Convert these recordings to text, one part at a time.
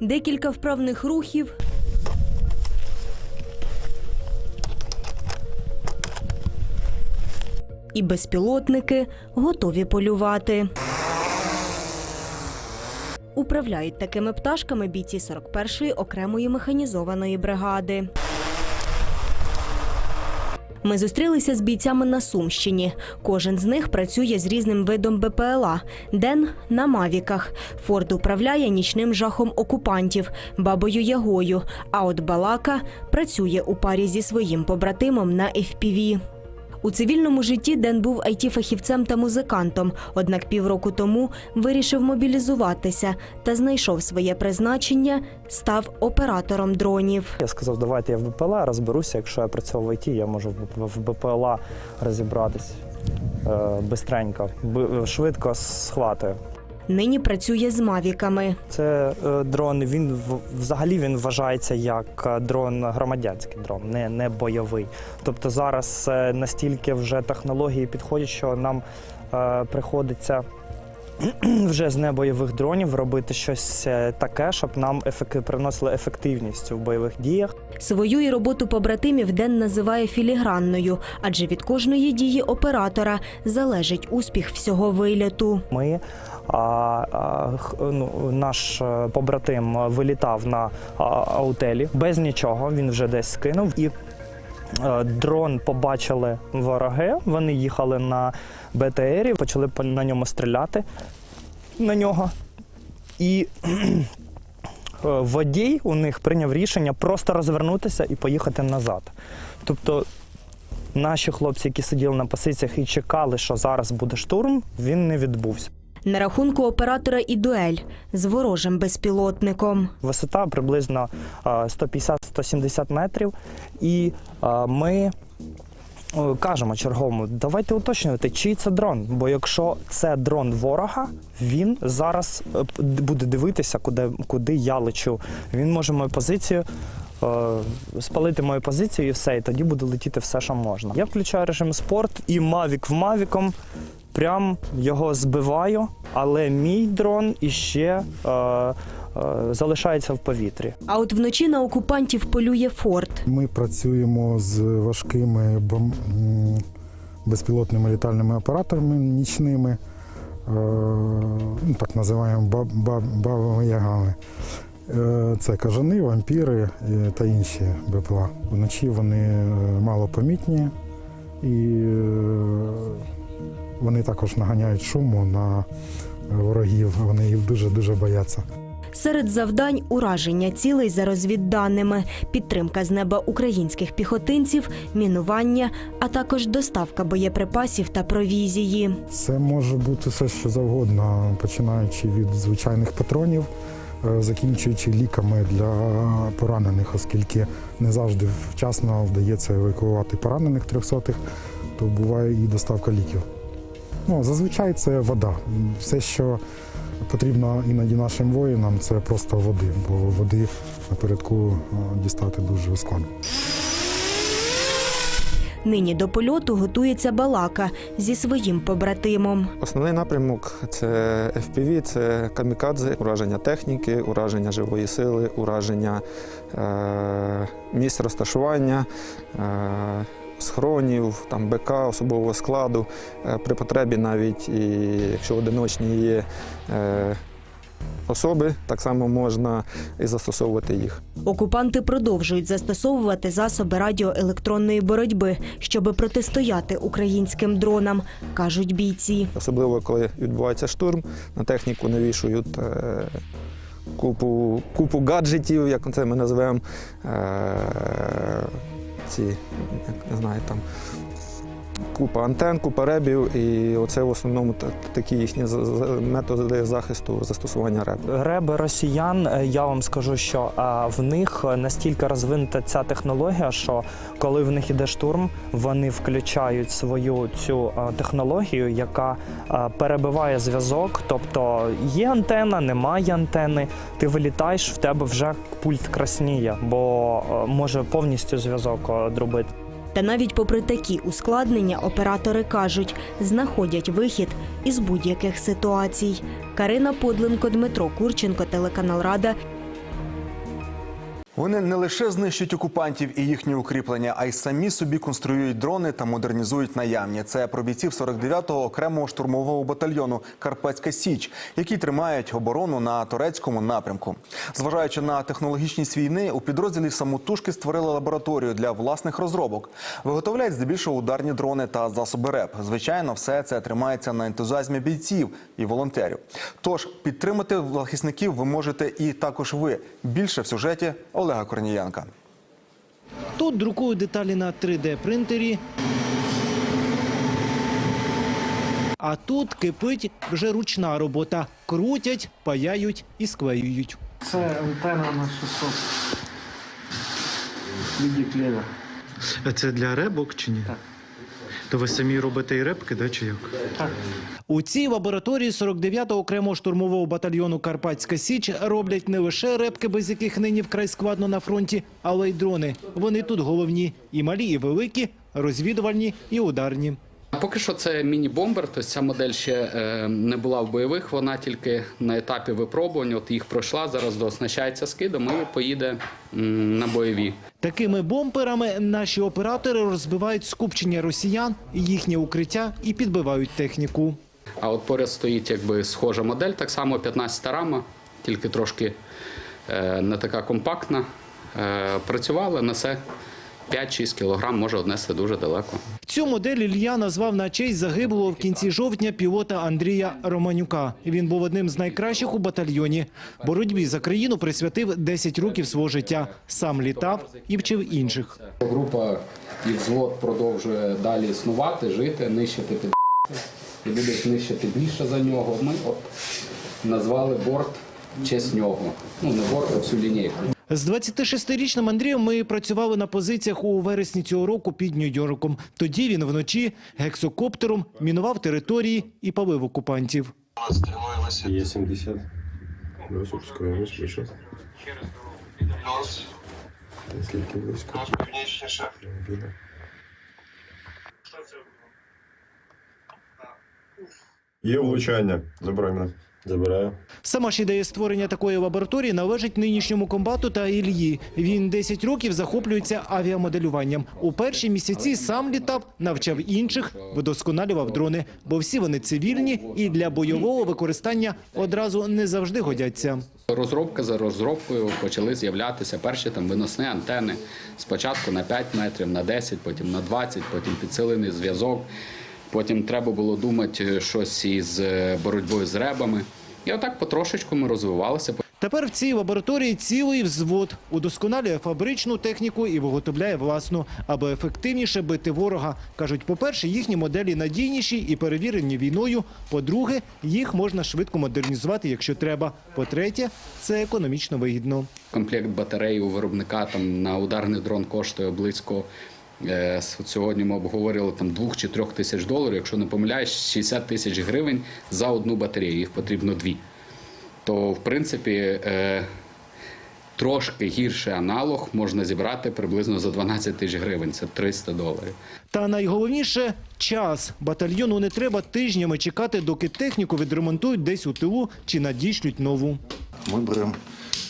Декілька вправних рухів. І безпілотники готові полювати. Управляють такими пташками бійці 41-ї окремої механізованої бригади. Ми зустрілися з бійцями на Сумщині. Кожен з них працює з різним видом БПЛА. Ден на мавіках. Форд управляє нічним жахом окупантів, бабою Ягою. А от Балака працює у парі зі своїм побратимом на FPV. У цивільному житті Ден був IT-фахівцем та музикантом, однак півроку тому вирішив мобілізуватися та знайшов своє призначення, став оператором дронів. Я сказав, давайте я в БПЛА розберуся. Якщо я працював в ІТ, я можу в- БПЛА розібратись е, бистренько, швидко схватую. Нині працює з мавіками. Це е, дрон. Він взагалі він вважається як е, дрон громадянський дрон, не, не бойовий. Тобто зараз е, настільки вже технології підходять, що нам е, приходиться. Вже з небойових дронів робити щось е, таке, щоб нам ефек... приносило ефективність в бойових діях. Свою і роботу побратимів Ден називає філігранною, адже від кожної дії оператора залежить успіх всього вильоту. Ми а, а, ну, наш е, побратим вилітав на аутелі без нічого. Він вже десь скинув і. Е, Дрон побачили вороги. Вони їхали на БТРі, почали на ньому стріляти на нього. І е, водій у них прийняв рішення просто розвернутися і поїхати назад. Тобто наші хлопці, які сиділи на позиціях і чекали, що зараз буде штурм, він не відбувся. На рахунку оператора і дуель з ворожим безпілотником. Висота приблизно е, 150-170 метрів. І ми кажемо черговому, давайте уточнювати, чий це дрон. Бо якщо це дрон ворога, він зараз е, буде дивитися, куди, куди я лечу. Він може мою позицію. е, Спалити мою позицію і все, і тоді буде летіти все, що можна. Я включаю режим спорт і мавік в мавіком прям його збиваю, але мій дрон іще е, е, залишається в повітрі. А от вночі на окупантів полює форт. Ми працюємо з важкими бом- безпілотними літальними апаратами нічними, е, ну, так називаємо баб- баб- бабами ягами. Е, Це кажани, вампіри е, та інші БПЛА. Вночі вони е, малопомітні і е, вони також наганяють шуму на ворогів. Вони їх дуже-дуже бояться. Серед завдань ураження цілей за розвідданими, підтримка з неба українських піхотинців, мінування, а також доставка боєприпасів та провізії. Це може бути все, що завгодно, починаючи від звичайних патронів, е, закінчуючи ліками для поранених, оскільки не завжди вчасно вдається евакуювати поранених трьохсотих, то буває і доставка ліків. Ну, зазвичай це вода. Все, що потрібно іноді нашим воїнам, це просто води, бо води напередку е, дістати дуже складно. Нині до польоту готується балака зі своїм побратимом. Основний напрямок це FPV, це камікадзе, ураження техніки, ураження живої сили, ураження е, місць розташування, е, схронів, там БК, особового складу. Е, при потребі навіть і якщо одиночні є е, особи, так само можна і застосовувати їх. Окупанти продовжують застосовувати засоби радіоелектронної боротьби, щоби протистояти українським дронам, кажуть бійці. Особливо коли відбувається штурм, на техніку навішують е, купу, купу гаджетів, як це ми називаємо. Е, ці, як не знаю, там купа антен, купа ребів, і оце в основному та- такі їхні методи захисту застосування реб. Реби росіян, е, я вам скажу, що е, в них настільки розвинута ця технологія, що коли в них іде штурм, вони включають свою цю е, технологію, яка перебиває зв'язок. Тобто є антена, немає антени. Ти вилітаєш, в тебе вже пульт красніє, бо може повністю зв'язок дробити. Та навіть попри такі ускладнення, оператори кажуть, знаходять вихід із будь-яких ситуацій. Карина Подленко, Дмитро Курченко, телеканал Рада. Вони не лише знищують окупантів і їхні укріплення, а й самі собі конструюють дрони та модернізують наявні. Це про бійців 49-го окремого штурмового батальйону Карпатська Січ, які тримають оборону на турецькому напрямку. Зважаючи на технологічність війни, у підрозділі самотужки створили лабораторію для власних розробок. Виготовляють здебільшого ударні дрони та засоби РЕП. Звичайно, все це тримається на ентузіазмі бійців і волонтерів. Тож підтримати захисників ви можете і також ви. Більше в сюжеті Олега Корнієнка. Тут друкують деталі на 3D-принтері. А тут кипить вже ручна робота. Крутять, паяють і склеюють. Це антенна на 600 віді клевер. А це для ребок чи ні? Так. То ви самі робите і репки, да, чи як? Так, У цій лабораторії 49-го окремого штурмового батальйону Карпатська Січ роблять не лише репки, без яких нині вкрай складно на фронті, але й дрони. Вони тут головні і малі, і великі, розвідувальні і ударні. Поки що це міні-бомбер, тобто ця модель ще е, не була в бойових, вона тільки на етапі випробувань. От їх пройшла, зараз дооснащається скидом і поїде на бойові. Такими бомперами наші оператори розбивають скупчення росіян, їхнє укриття і підбивають техніку. А от поряд стоїть якби схожа модель, так само 15 рама, тільки трошки е, не така компактна. Е, працювала, несе 5-6 кілограм, може однести дуже далеко. Цю модель Ілья назвав на честь загиблого в кінці жовтня пілота Андрія Романюка. Він був одним з найкращих у батальйоні. Боротьбі за країну присвятив 10 років свого життя. Сам літав і вчив інших. Група і взвод продовжує далі існувати, жити, нищити під і будуть нищити більше за нього. Ми от назвали борт честь нього. Ну не а всю лінійку. З 26-річним Андрієм ми працювали на позиціях у вересні цього року під Нью-Йорком. Тоді він вночі гексокоптером мінував території і палив окупантів. Є 70. Давай опускаємось вище. Скільки близько? Є влучання. Забирай мене. Забираю. Сама ж ідея створення такої лабораторії належить нинішньому комбату та Ільї. Він 10 років захоплюється авіамоделюванням. У перші місяці сам літав, навчав інших, вдосконалював дрони, бо всі вони цивільні і для бойового використання одразу не завжди годяться. Розробка за розробкою почали з'являтися перші там виносні антени. Спочатку на 5 метрів, на 10, потім на 20, потім підсилений зв'язок. Потім треба було думати щось із е, боротьбою з ребами. І отак потрошечку ми розвивалися. Тепер в цій лабораторії цілий взвод удосконалює фабричну техніку і виготовляє власну, аби ефективніше бити ворога. кажуть, по-перше, їхні моделі надійніші і перевірені війною. По-друге, їх можна швидко модернізувати, якщо треба. По-третє, це економічно вигідно. Комплект батареї у виробника там на ударний дрон коштує близько. Е, Сьогодні ми обговорювали там 2 чи 3 тисяч доларів. Якщо не помиляюсь, 60 тисяч гривень за одну батарею. Їх потрібно дві. То, в принципі, е, трошки гірший аналог можна зібрати приблизно за 12 тисяч гривень. Це 300 доларів. Та найголовніше час. Батальйону не треба тижнями чекати, доки техніку відремонтують десь у тилу чи надішлють нову. Ми беремо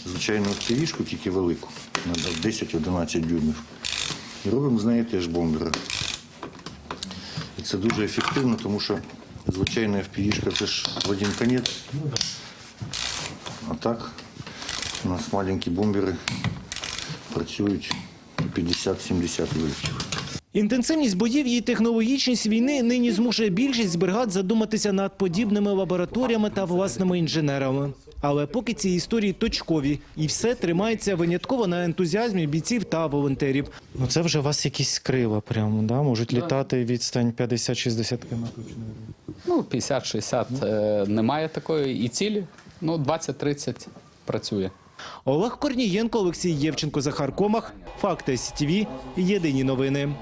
звичайну цівішку, тільки велику, на 10-11 дюймів. І робимо з неї теж бомбери. І це дуже ефективно, тому що звичайна FPV-шка це ж в один конець. А так у нас маленькі бомбери працюють 50-70 вильтів. Інтенсивність боїв і технологічність війни нині змушує більшість бригад задуматися над подібними лабораторіями та власними інженерами. Але поки ці історії точкові, і все тримається винятково на ентузіазмі бійців та волонтерів. Ну це вже у вас якісь крила прямо, да? Можуть літати відстань 50-60 км. Ну, 50-60 е, немає такої і цілі. Ну, 20-30 працює. Олег Корнієнко, Олексій Євченко, Захар Комах. Факти СТВ. Єдині новини.